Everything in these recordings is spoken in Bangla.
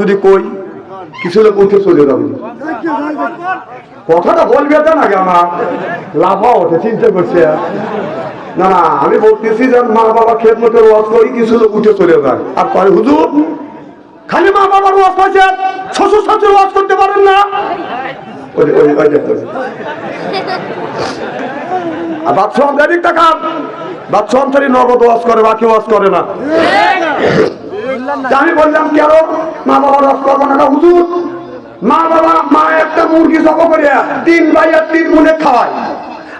যদি কই চলে বলবে ওঠে, চিন্তা করছে। না না, আমি মা বাবা করি চলে আর হুজুর, খালি মা বাবার ওয়াজ পাচ্ছে শ্বশুর শাশুড়ি ওয়াজ করতে পারেন না। আর বাদশাহ অন্তরিক অন্তরি নগদ ওয়াজ করে, বাকি ওয়াজ করে না। আমি বললাম কেন মা বাবা রস করব না হুজুর? মা বাবা মা একটা মুরগি জব করে তিন ভাই আর তিন বোনে খাওয়ায়।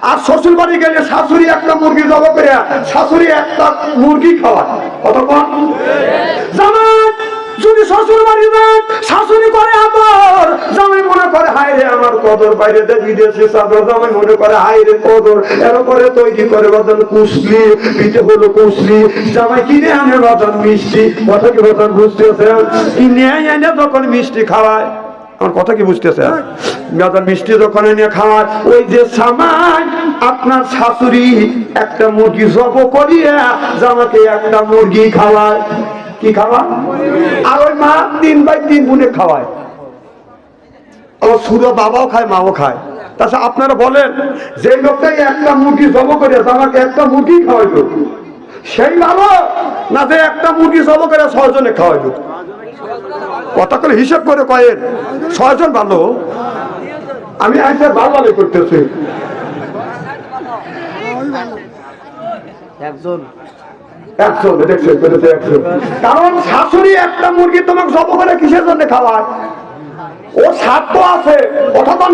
আর শ্বশুর বাড়ি গেলে শাশুড়ি একটা মুরগি জব করে শাশুড়ি একটা মুরগি খাওয়ায়। কতক্ষণ যদি শ্বশুর বাড়ি যান, শাশুড়ি করে আদর। জামাই মনে করে, হায় রে, আমার কদর বাইরে দেখ বিদেশে চাদর। জামাই মনে করে, হায় রে, কদর। এর করে তৈরি করে বাদন কুসলি পিঠে হলো কুসলি জামাই কিনে আনে বাদন মিষ্টি। কথা কি বাদন বুঝতেছে কিনে এনে তখন মিষ্টি খাওয়ায়, আমার কথা কি বুঝতেছে বাদন মিষ্টি যখন এনে খাওয়ায়, ওই যে সামাই আপনার শাশুড়ি একটা মুরগি জব করিয়া জামাকে একটা মুরগি খাওয়ায়। কি খাওয়া মা তিন তিন খাওয়ায়। সুরো বাবাও খায়, মাও খায়। তাছাড়া আপনারা বলেন, যে লোকটাই একটা মুরগি জব করে আমাকে একটা মুরগি খাওয়াইতো সেই ভালো না যে একটা মুরগি জব করে ছয়জনে খাওয়াইতো কথা করে হিসেব করে কয়েন, ছয়জন ভালো। আমি আইসে ভালো করতেছি। একজন। কারণ শাশুড়ি একটা মুরগি তোমাকে জব করে কিসের জন্য খাওয়ায়? স্বার্থ আছে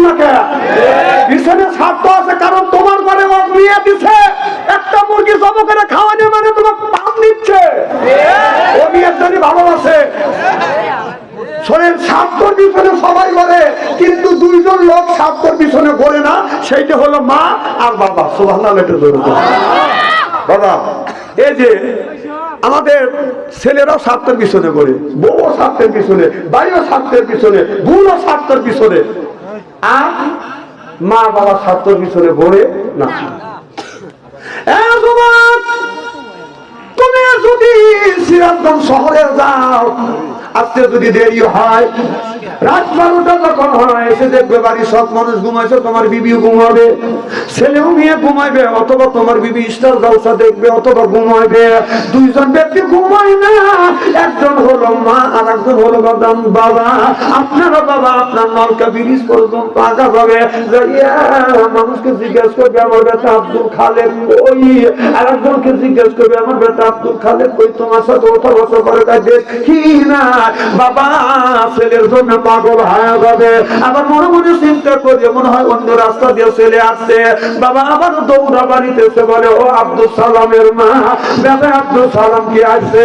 না কে? পিছনে স্বার্থ আছে, কারণ তোমার ঘরে দিছে। একটা মুরগি জব করে খাওয়ানো মানে তোমার পাপ দিচ্ছে ও ভালোবাসে। সবাই কিন্তু দুইজন লোক স্বার্থর পিছনে করে না, সেইটা হলো মা আর বাবা। সোভাল্লা লেটে ধরে বাবা এই যে আমাদের ছেলেরাও স্বার্থের পিছনে করে বউ স্বার্থের পিছনে, ভাইও স্বার্থের পিছনে, বোনও স্বার্থের পিছনে। আর মা বাবা স্বার্থের পিছনে ঘোরে না। তুমি যদি সিরাজগঞ্জ শহরে যাও, আজকে যদি দেরি হয়, রাত বারোটা যখন হয়, এসে দেখবে বাড়ি সব মানুষ ঘুমাইছে, তোমার বিবিও ঘুমাবে। ছেলেও মেয়ে ঘুমাইবে, অথবা তোমার বিবি স্টার জলসা দেখবে, অথবা ঘুমাইবে। দুইজন ব্যক্তি ঘুমায় না। একজন হলো মা আর একজন হলো বাদাম বাবা। আপনারা বাবা, আপনার নলকা ব্রিজ পর্যন্ত আগা পাবে মানুষকে জিজ্ঞেস করবে, আমার বেটা আব্দুল খালেক কই? আর একজনকে জিজ্ঞেস করবে, আমার বেটা আব্দুল খালেক কই? তোমার সাথে ওঠা বসা করে তাই দেখি না। বাবা, ছেলের জন্য পাগল হয়ে যাবে। আবার মনে মনে চিন্তা করি মনে হয় অন্য রাস্তা দিয়ে ছেলে আসছে। বাবা আবার দৌড়া বাড়িতে এসে বলে, ও আব্দুল সালামের মা, বেটা আব্দুল সালাম কি আসছে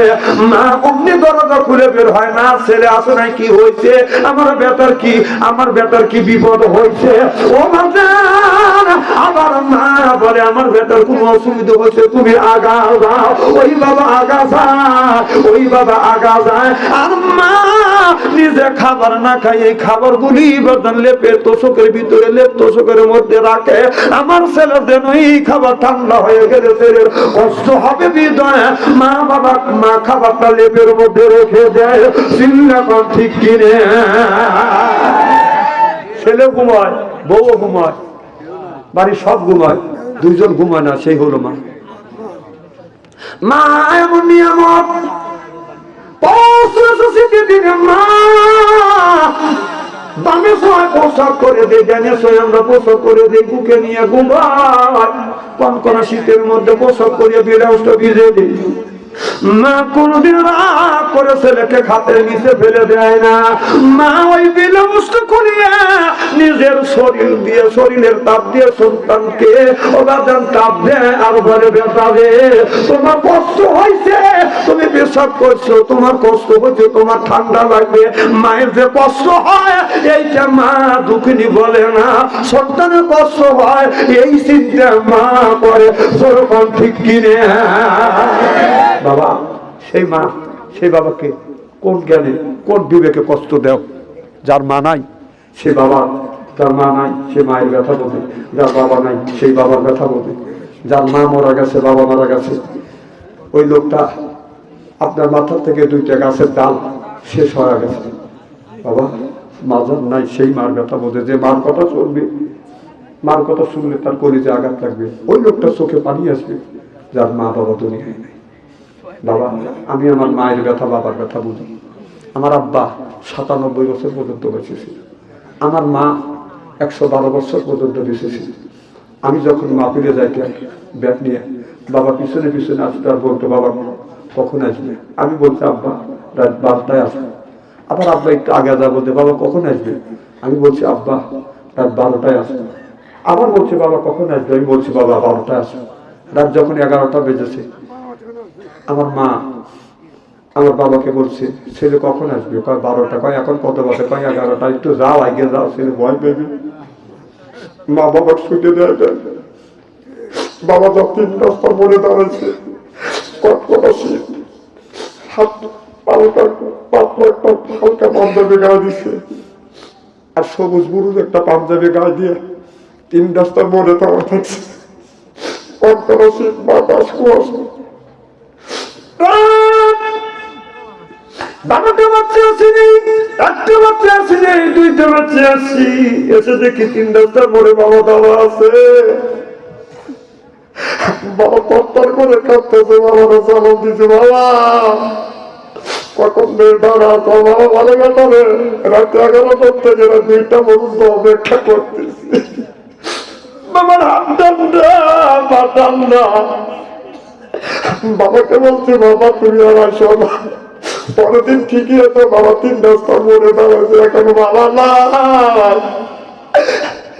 মা, অমনি দরজা খুলে বের হয় না, ছেলে আসে নাই, কি হয়েছে? আমার বেটার কি, আমার বেটার কি বিপদ হয়েছে? ও বাজান আমার মা বলে, আমার বেটার কোনো অসুবিধা হয়েছে, তুমি আগা যাও। ওই বাবা আগা যায়, ওই বাবা আগা যায়। আর মা, নিজে খাবার না খাই এই খাবার গুলি বেতন লেপে তোষকের ভিতরে, লেপ তোষকের মধ্যে রাখে। আমার ছেলে যেন এই খাবার ঠান্ডা হয়ে গেলে ছেলের কষ্ট হবে বিদয়। মা বাবা, মা খাবারটা লেপের মধ্যে রেখে দেয়। চিল্লা কর ঠিক কিনে। ছেলে ঘুমায়, বউ ঘুমায়, বাড়ির সব ঘুমায়, দুইজন ঘুমায় না, সেই হলো মা। মা, এমন নিয়ামত। বামে সময় পোশাক করে দেয় ডানে সময় আমরা পোশাক করে দিই বুকে নিয়ে ঘুমায় পান করা শীতের মধ্যে পোশাক করিয়ে বিরাউসটা ভিজে দিই মা কোনদিন রাগ করে ছেলেকে খাতের নিচে ফেলে দেয় না। মা ওই বিলম্বষ্ট করিয়া নিজের শরীর দিয়ে, শরীরের তাপ দিয়ে সন্তানকে ওবাদান তাপ দেয় আর ঘরে তোমার কষ্ট হয়েছে, তুমি পেশাব করছ, তোমার কষ্ট হচ্ছে তোমার ঠান্ডা লাগবে। মায়ের যে কষ্ট হয়, এইটা মা দুঃখিনী বলে না। সন্তানের কষ্ট হয়, এই চিন্তা মা করে। সেরকম ঠিক কিনে? বাবা সেই মা, সেই বাবাকে কোন জ্ঞানে, কোন বিবেকে কষ্ট দেও? যার মা নাই সে বাবা যার মা নাই সে মায়ের ব্যথা বোঝে যার বাবা নাই, সেই বাবার ব্যথা বোঝে যার মা মারা গেছে, বাবা মারা গেছে। ওই লোকটা আপনার মাথা থেকে দুইটা গাছের ডাল শেষ হয়ে গেছে। বাবা মাজার নাই, সেই মার ব্যথা বোঝে যে মার কথা শুনবে, মার কথা শুনলে তার কলিজে আঘাত লাগবে। ওই লোকটা চোখে পানি আসবে, যার মা বাবা দুনিয়ায় বাবা, আমি আমার মায়ের ব্যথা, বাবার ব্যথা বুঝি। আমার আব্বা সাতানব্বই বছর পর্যন্ত বেঁচেছিল আমার মা একশো বারো বছর পর্যন্ত বেঁচেছিল আমি যখন মা ফিরে যাইতাম, ব্যাগ নিয়ে, বাবা পিছনে পিছনে আসতে আর বলতো, বাবা, কখন আসবে? আমি বলছি আব্বা, রাত বারোটায় আসবে। আবার আব্বা একটু আগে যা বলতে, বাবা, কখন আসবে? আমি বলছি, আব্বা, রাত বারোটায় আসবে। আবার বলছে, বাবা, কখন আসবে? আমি বলছি, বাবা, বারোটায় আসবে। রাত যখন এগারোটা বেজেছে আমার মা আমার বাবাকে বলছে, ছেলে কখন আসবে? কয়, বারোটা। কয়, এখন কত বাজে? কয়, এগারোটা। একটু যাও, আগে যাও, ছেলে ভয় পেবে। মা বাবার ছুটে দেয়। বাবা যখন তিন রাস্তা মনে দাঁড়াচ্ছে কটকটা শীত হাত পাল্টা, পাতলা একটা হালকা পাঞ্জাবি গায়ে দিচ্ছে আর সবুজ বুরুজ একটা পাঞ্জাবি গায়ে দিয়ে তিন রাস্তার মনে দাঁড়া থাকছে কটকটা শীত বাতাস কুয়াশা। বাবাটা বাচ্চা আসেনি একটা বাচ্চা আসেনি দুইটা বাচ্চা আসছি এসে দেখি তিন রাস্তার মোড়ে বাবা দাওয়া আছে। বাবা তত্তর করে কাঁদতেছে, বাবার সালাম দিছে, বাবা। কখন বের দাঁড়া তো বাবা ভালো কাটাবে রাত এগারোটার থেকে রাত দুইটা পর্যন্ত অপেক্ষা করতেছি। বাবার হাত ঠান্ডা পা ঠান্ডা বাবাকে বলছি বাবা তুমি আর আসো না পরের দিন ঠিকই আছে বাবা তিন রাস্তা মরে দাঁড়াচ্ছে এখন বাবা নাই।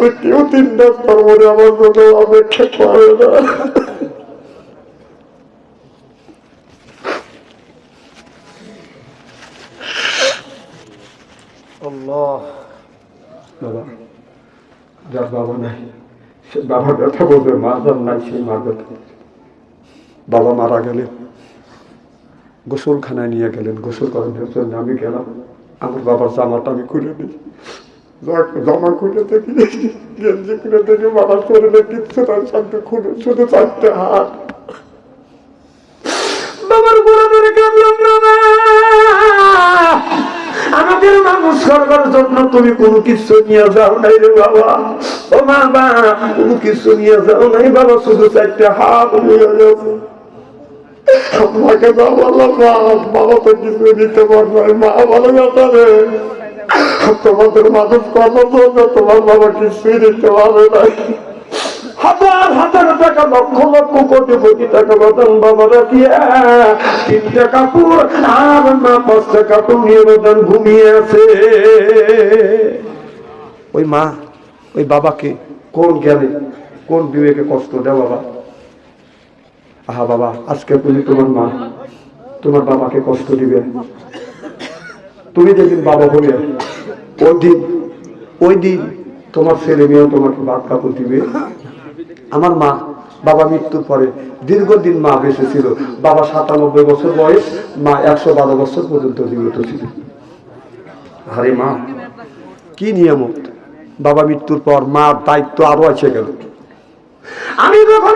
ওই কেউ তিন রাস্তার মরে আমার জন্য অপেক্ষা করে না। বাবা যার বাবা নাই সে বাবার ব্যথা বলবে মা যার নাই সেই মার ব্যথা বলবে। বাবা মারা গেলেন, গোসলখানায় নিয়ে গেলেন, গোসল করানোর জন্য আমি গেলাম। আমার বাবার জামাটা আমি খুলে দিই। জামা খুলে দেখি, গেঞ্জি খুলে দেখি বাবার শরীরে কিচ্ছু তার খুলে, শুধু চারটে হাত। বাবার আমাদের মানুষ করবার জন্য তুমি কোনো কিছু নিয়ে যাও নাই রে বাবা। ও বাবা কোনো কিছু নিয়ে যাও নাই বাবা, শুধু চারটে হাত নিয়ে গেছে আমাকে যা বললাম না বাবা তো কিছু দিতে পারবে মা ভালো ব্যাপারে। তোমাদের মানুষ জন্য তোমার বাবা কিছুই দিতে পারবে না। হাজার হাজার টাকা, লক্ষ লক্ষ কোটি কোটি টাকা বাবা রাখিয়া আর মা বেতন ঘুমিয়ে আছে। ওই মা, ওই বাবাকে কোন জ্ঞানে, কোন বিবেকে কষ্ট দেয় বাবা? আহা বাবা, আজকে তুমি তোমার মা তোমার বাবাকে কষ্ট দিবে। তুমি যেদিন বাবা বলে ওই দিন ওই দিন তোমার ছেলে মেয়েও তোমাকে বাদ কাপড় দিবে। আমার মা, বাবা মৃত্যুর পরে দীর্ঘদিন মা বেঁচে ছিল। বাবা সাতানব্বই বছর বয়স, মা একশো বারো বছর পর্যন্ত জীবিত ছিল। আরে মা, কি নিয়ামত? বাবা মৃত্যুর পর মার দায়িত্ব আরও আছে গেল আমি যখন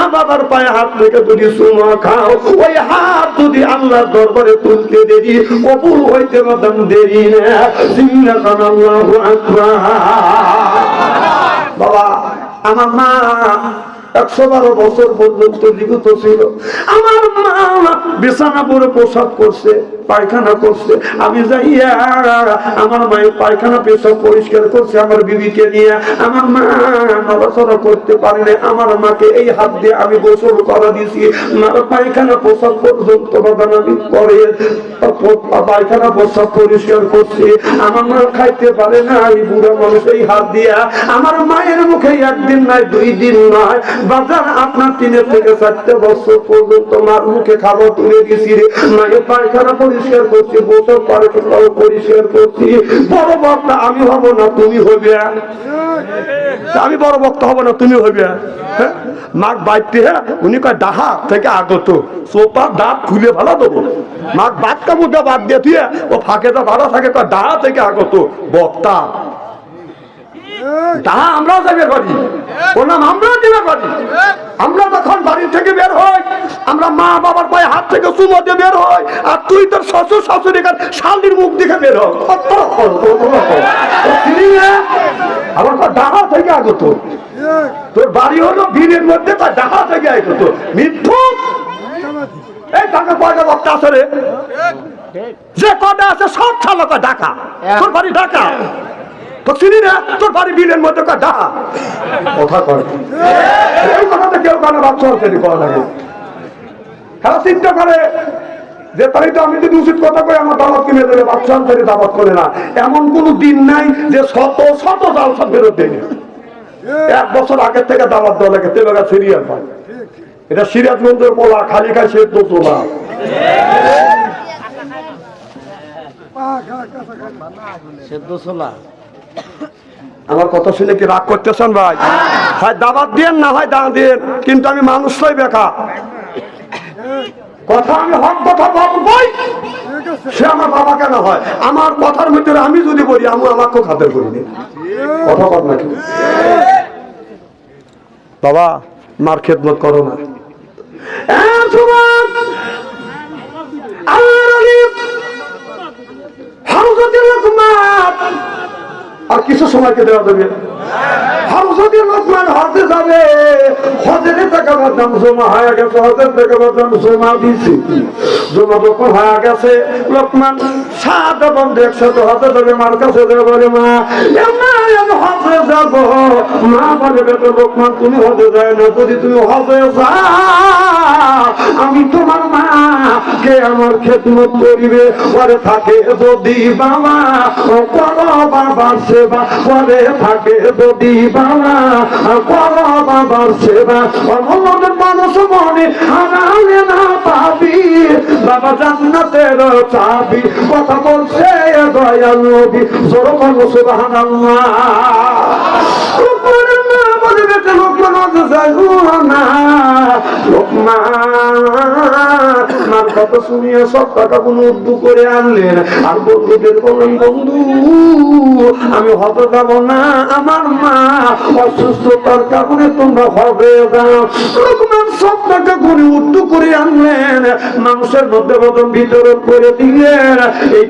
বাবার পায়ে হাত রেখে যদি সুমা খাও, ওই হাত যদি আল্লাহর দরবারে তুলতে দেরি, কবুল হইতে বাদাম দেরি না। বাবা, আমার মা একশো বারো বছর পর্যন্ত জীবিত ছিল। আমার মা বিছানা পরে প্রসাব করছে, পায়খানা করছে। আমি যাইয়া আমার মায়ের পায়খানা পেশাব পরিষ্কার করছে, আমার বিবিকে নিয়ে। আমার মা নড়াচড়া করতে পারেনি আমার মাকে এই হাত দিয়ে আমি গোসল করা মার পায়খানা প্রসাব পর্যন্ত আমি করে পায়খানা প্রসাব পরিষ্কার করছি। আমার মা খাইতে পারে না এই বুড়া মানুষ এই হাত দিয়া। আমার মায়ের মুখে একদিন নয় দুই দিন নয় বাজার আপনার তিনের থেকে চারটে বছর পর্যন্ত মার মুখে খাবার তুলে রে। পায়খানা পরিষ্কার করছি পরে পরিষ্কার করছি। বড় বক্তা আমি হব না, তুমি আমি বড় বক্তা হব না, তুমি হ্যাঁ? মাক বাইতে হ্যাঁ? উনি কয়, ডাহা, থেকে আগত। সোপা দাঁত খুলে ভালো দেবো। মাক বাদ কামুটা বাদ দিয়ে দিয়ে ও ফাঁকে তো ভালো থাকে, কয়, ডাহা, থেকে আগত। বক্তা তাহা আমরাও যাবে পারি। ওর নাম আমরাও দিবে পারি। আমরা যখন বাড়ি থেকে বের হই আমরা মা বাবার পায়ে হাত থেকে চুমো দিয়ে বের হই আর তুই তোর শ্বশুর শাশুড়ি কার শালির মুখ দেখে বের হয় কত রকম, কত রকম। ও চিনি না? আমার তো ডাহা থেকে আগত। তোর বাড়ি হলো ভিড়ের মধ্যে তার ডাহা থেকে আগত। মিথ্যু এই টাকা পয়সা বক্তা আছে রে। যে কটা আছে সব চালকা ঢাকা তোর বাড়ি ঢাকা। তো চিনি না করা লাগে খেলা চিন্তা করে যে তাই তো আমি যদি উচিত কথা কই, আমার দাবাত কিনে দেবে করে না। এমন কোন দিন নাই যে শত শত জালসা ফেরত দেয়নি এক বছর আগের থেকে দাবাত দেওয়া লাগে তেলেগা সিরিয়াল পায় এটা সিরাজগঞ্জের পোলা খালি খাই সে তোলা। সেদ্ধ ছোলা আমার কথা শুনে কি রাগ করতেছেন ভাই? হয় দাবাত দিয়ে না হয় দাঁড় দিয়ে কিন্তু আমি মানুষ মানুষটাই বেকা কথা আমি হক কথা বলবই। সে আমার বাবা কেন হয়? আমার কথার ভিতরে আমি যদি বলি, আমি আমাকে খাতের করিনি কথা কর নাকি বাবা, মার খেদমত করো না। এ আর কিছু সময়কে দেওয়া যাবে। লোকমান হজে যাবে হজের টাকা লোকমান সাদা বন্ধু হজে যাবে মার কাছে বলে, মা যাব। মা বলে লোকমান তুমি যায় না, যদি তুমি আমি তোমার মা কে আমার খেদমত করিবে? পরে থাকে, যদি বাবা করো বাবার সেবা। পরে থাকে, যদি বাবা করো বাবার সেবা। মানুষ মনে হারালে না পাবি বাবা জান্নাতের চাবি। কথা বলছে দয়াল জোর করো সুবহানাল্লাহ। সব করে আনলেন। আর বন্ধুদের বললেন, বন্ধু, আমি যাব না আমার মা। অসুস্থতার কারণে তোমরা হবে মানুষের মধ্যে মতন বিতরণ করে দিলেন, এই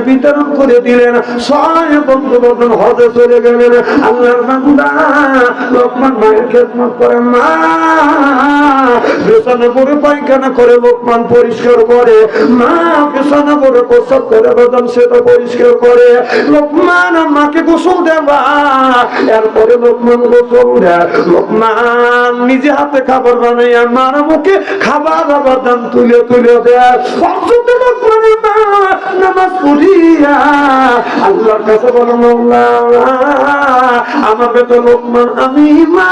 বিতরণ করে দিলেন। ছয় বন্ধু মতন হজে চলে গেলেন। খেদমত করে মা। পরে পায়খানা করে লোকমান পরিষ্কার করে। মা প্রসাদ করে বাদাম সেটা পরিষ্কার করে। লোকমান মাকে গোসল দেবা এরপরে লোকমান গোসল দেয় লোকমান নিজে হাতে খাবার বানাইয়া মার মুখে খাবার বাদাম তুলে তুলে দেয়। লোকমানের মা, নামাজ পড়িয়া আল্লাহর কাছে বলো আমার বেটা লোকমান, আমি মা।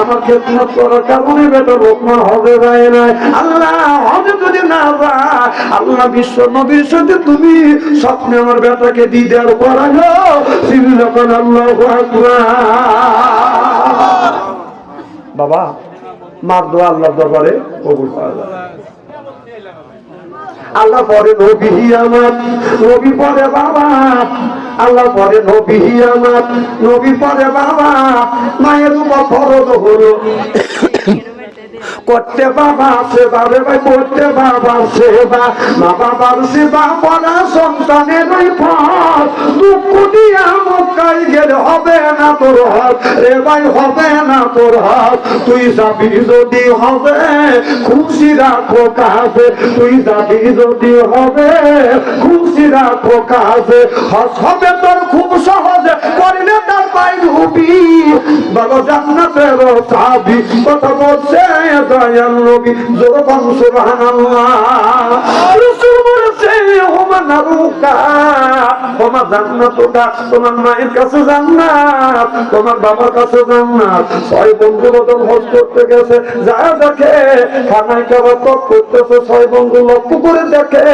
আমার খেদমত করার কারণে বেটা লোকমান হবে যায় নাই আল্লাহ হবে যদি না যায় আল্লাহ বিশ্ব নবীর সাথে তুমি স্বপ্নে আমার বেটাকে দিদার করালো। সিল্লাকান আল্লাহ বাবা, মার দোয়া আল্লাহ দরবারে কবুল করা যায়। আল্লাহ পরে নবী আমার, নবী পরে বাবা, আল্লাহ পরে নবী আমার, নবী পরে বাবা, মায়ের উপর ফরজ হলো। করতে বাবা সেবা রে ভাই করতে বাবা সেবা। মা বাবার সেবা করা সন্তানের ফল। দুঃখ দিয়া মক্কাই গেলে হবে না তোর হক রে ভাই, হবে না তোর হক তুই যাবি যদি হবে, খুশি রাখো কাজে। তুই যাবি যদি হবে, খুশি রাখো কাজে। হস হবে তোর খুব সহজে। করলে তোমার মায়ের কাছে তোমার বাবার কাছে জান্নাত। ছয় বন্ধু করতে গেছে যা দেখে খানায় কাবার তপ করতেছে, ছয় বন্ধু লক্ষ্য করে দেখে,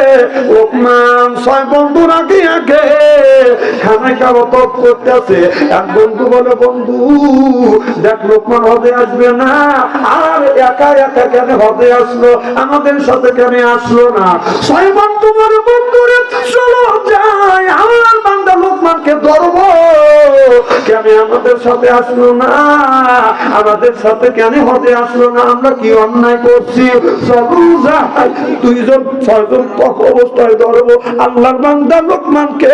লোকমান, ছয় বন্ধু আগে আগে কেন আমাদের সাথে কেন আসলো না? ছয় বন্ধুরে চলো যাই। আমার বান্দা লোকমানকে ধরবো। কেন আমাদের সাথে আসলো না? আমাদের সাথে কেন হতে আসলো না? আমরা কি অন্যায় করছি? দুইজন, ছয়জন অবস্থায় ধরবো। আল্লাহর বান্দা লোকমানকে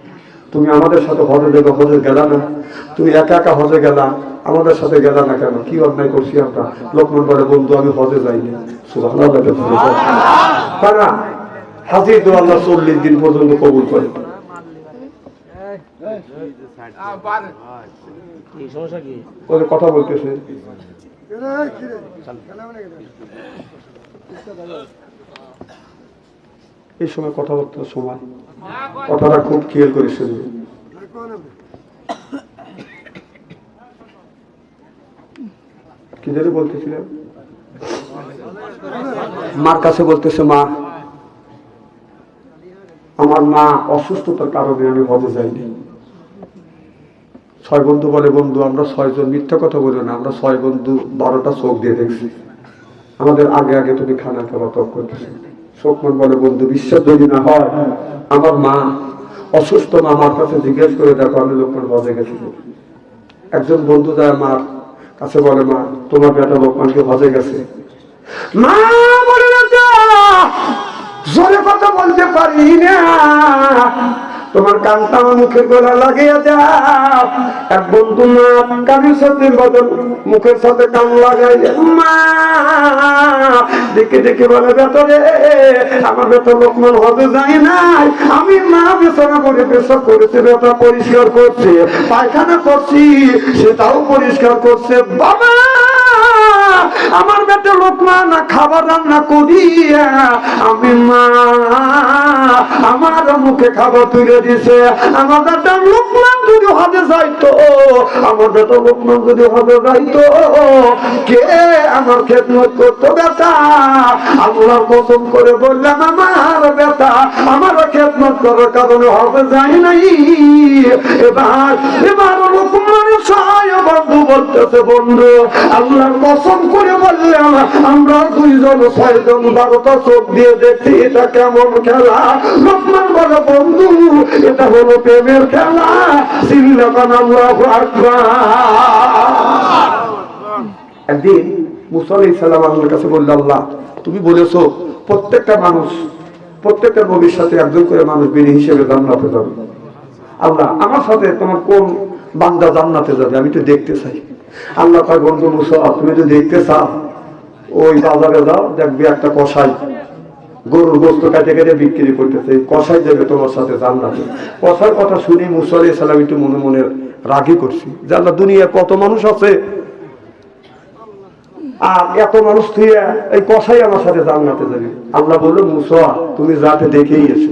তুমি আমাদের সাথে হজে দেবে হজে গেলা না? তুমি একা একা হজে গেলা, আমাদের সাথে গেলা না কেন? কি অন্যায় করছি আমরা? লোকমান বলে বন্ধু, আমি হজে যাইনি। হাজির তো আল্লাহ চল্লিশ দিন পর্যন্ত কবুল করে। কথা বলতেছে। এই সময় কথাবার্তার সময়। কথাটা খুব খেয়াল করে শুনবে। কি জানি বলতেছিলাম? মার কাছে বলতেছে, মা, আমার মা অসুস্থতার কারণে আমি হজে যাইনি। ছয় বন্ধু বলে, বন্ধু, আমরা ছয়জন মিথ্যা কথা বলি না, আমরা ছয় বন্ধু, বারোটা চোখ দিয়ে দেখছি। আমাদের আগে আগে তুমি খানা খাওয়া তক করতেছি। শোকমান বলে বন্ধু বিশ্বাস যদি না হয়, আমার মা অসুস্থ মা আমার কাছে জিজ্ঞেস করে, দেখো, আমি লোকমান হজে গেছি। একজন বন্ধু যায় মার কাছে বলে, মা, তোমার বেটা লোকমানকে হজে গেছে। মা বলে জোরে কথা বলতে পারি না। তোমার আমার মুখের গলা লাগিয়ে যাও এক বন্ধু মা কানের সাথে বদল, মুখের সাথে কান লাগাই মা। দেখে দেখে বলে ভেতরে আমার ভেতর লোকমান হতে যায় নাই। আমি মা বেচনা করে পেশা করেছে বেটা পরিষ্কার করছে, পায়খানা করছি সেটাও পরিষ্কার করছে। বাবা, আমার বেটা লোকমান, খাবার রান্না করিয়া আমি মা আমার মুখে খাবার তুলে দিছে। বেটা লোকমান যদি হবে যাইতো, আমার বেটা লোকমান যদি হবে যাইতো, কে আমার খেদমত করতো বেটা? আল্লাহর কসম করে বললাম, আমার বেটা, আমার খেদমত করার কারণে হবে যাই নাই। এবার এবার লোকমানের সহায় বন্ধু বলতেছে, বন্ধু, আল্লাহর কসম করে বললাম, আমরা দুইজন, ছয়জন, বারোটা চোখ দিয়ে দেখছি, এটা কেমন খেলা? লোকমান বলে, বন্ধু, এটা হলো প্রেমের খেলা। আল্লাহ একদিন মুসা আলাইহিস সালাম আল্লাহর কাছে বলল, আল্লাহ, তুমি বলেছ, প্রত্যেকটা মানুষ, প্রত্যেকটা নবীর সাথে একজন করে মানুষ বেরি হিসেবে জান্নাতে যাবে। আল্লাহ আমার সাথে তোমার কোন বান্দা জান্নাতে যাবে? আমি তো দেখতে চাই। আল্লাহ তার বন্ধু মুসা, তুমি যদি দেখতে চাও, ওই বাজারে যাও, দেখবে একটা কষাই গরুর গোস্ত কাটে কেটে বিক্রি করতেছে, কষাই যাবে তোমার সাথে জান্নাতে। কষার কথা শুনে মুসা আলাইহিস সালাম একটু মনে মনে রাগি করছি আল্লাহ দুনিয়া কত মানুষ আছে? আর এত মানুষ থুয়ে এই কষাই আমার সাথে জান্নাতে যাবে। আল্লাহ বলল, মুসা, তুমি যাতে দেখেই এসো।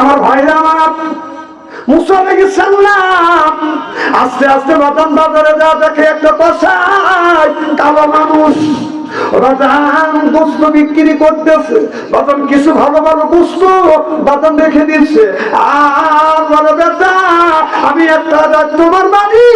আমার ভাইরা আমার, মুসা আলাইহিস সালাম, আস্তে আস্তে বাদাম বাজারে যা দেখে একটা কষাই, কালো মানুষ। বাদাম গোস্ত বিক্রি করতেছে। কিছু ভালো ভালো গোস্ত রেখে দিচ্ছে। আর বলে আমি একটা তোমার বাড়ি,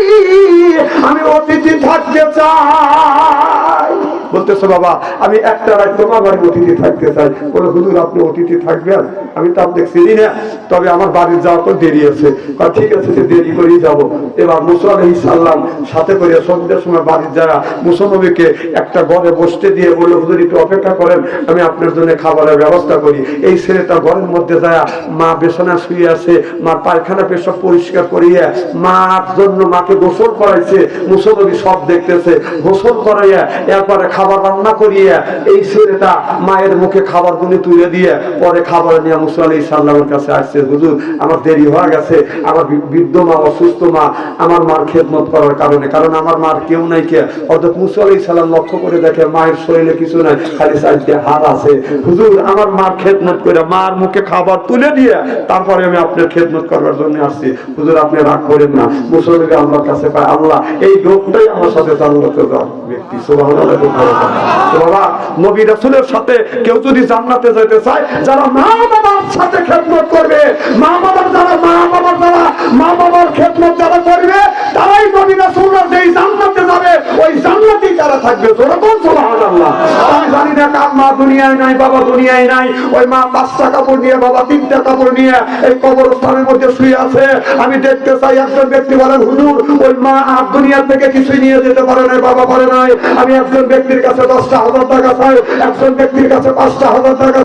আমি অতিথি থাকতে চাই। বলতেছে, বাবা, আমি একটা রাত তোমার বাড়ি অতিথি থাকতে চাই। বলে, হুজুর, আপনি অতিথি থাকবেন? আমি তো আপনি চিনি না তবে আমার বাড়ির যাওয়া তো দেরি আছে। ঠিক আছে সে দেরি করেই যাব। এবার মুসা সাথে করে সন্ধ্যের সময় বাড়ির যারা মুসনবীকে একটা ঘরে বসতে দিয়ে বলল, হুজুর, একটু অপেক্ষা করেন, আমি আপনার জন্য খাবারের ব্যবস্থা করি। এই ছেলেটা ঘরের মধ্যে যায়, মা বেসনা শুয়ে আছে, মার পায়খানা পেশাব পরিষ্কার করিয়ে মার জন্য মাকে গোসল করাইছে মুসলবি সব দেখতেছে, গোসল করাইয়া এরপরে খাবার রান্না করিয়ে, এই ছেলেটা মায়ের মুখে খাবার গুলি তুলে দিয়ে পরে খাবার নিয়ে মুসা আলী সাল্লামের কাছে আসছে, হুজুর, আমার দেরি হয়ে গেছে, আমার বৃদ্ধ মা, অসুস্থ মা, আমার মার খেদমত করার কারণে, কারণ আমার মার কেউ নাই কে। অর্থাৎ মুসা আলী সাল্লাম লক্ষ্য করে দেখে মায়ের শরীরে কিছু নাই, খালি সাইডে হাত আছে। হুজুর, আমার মার খেদমত করে, মার মুখে খাবার তুলে দিয়ে তারপরে আমি আপনার খেদমত করবার জন্য আসছি। হুজুর, আপনি রাগ করেন না। মুসলিমে আল্লাহর কাছে পায় আল্লাহ, এই লোকটাই আমার সাথে যান ব্যক্তি। বাবা, নবী সাথে কেউ যদি জান্নাতে যেতে চায়, যারা মা বাবার সাথে খেদমত করবে, মা বাবার যারা, মা বাবার যারা, মা বাবার খেদমত যারা করবে, তারাই নবী রাসূলরা যেই জান্নাতে যাবে, ওই জান্নাতি তারা থাকবে। যেরকম আমি শুয়ে আছে। আমি দেখতে চাই একজন ব্যক্তি বলেন, হুজুর, ওই মা আর দুনিয়া থেকে কিছুই নিয়ে যেতে পারে নাই, বাবা পারে নাই। আমি একজন ব্যক্তির কাছে দশটা হাজার টাকা চাই, একজন ব্যক্তির কাছে পাঁচটা হাজার টাকা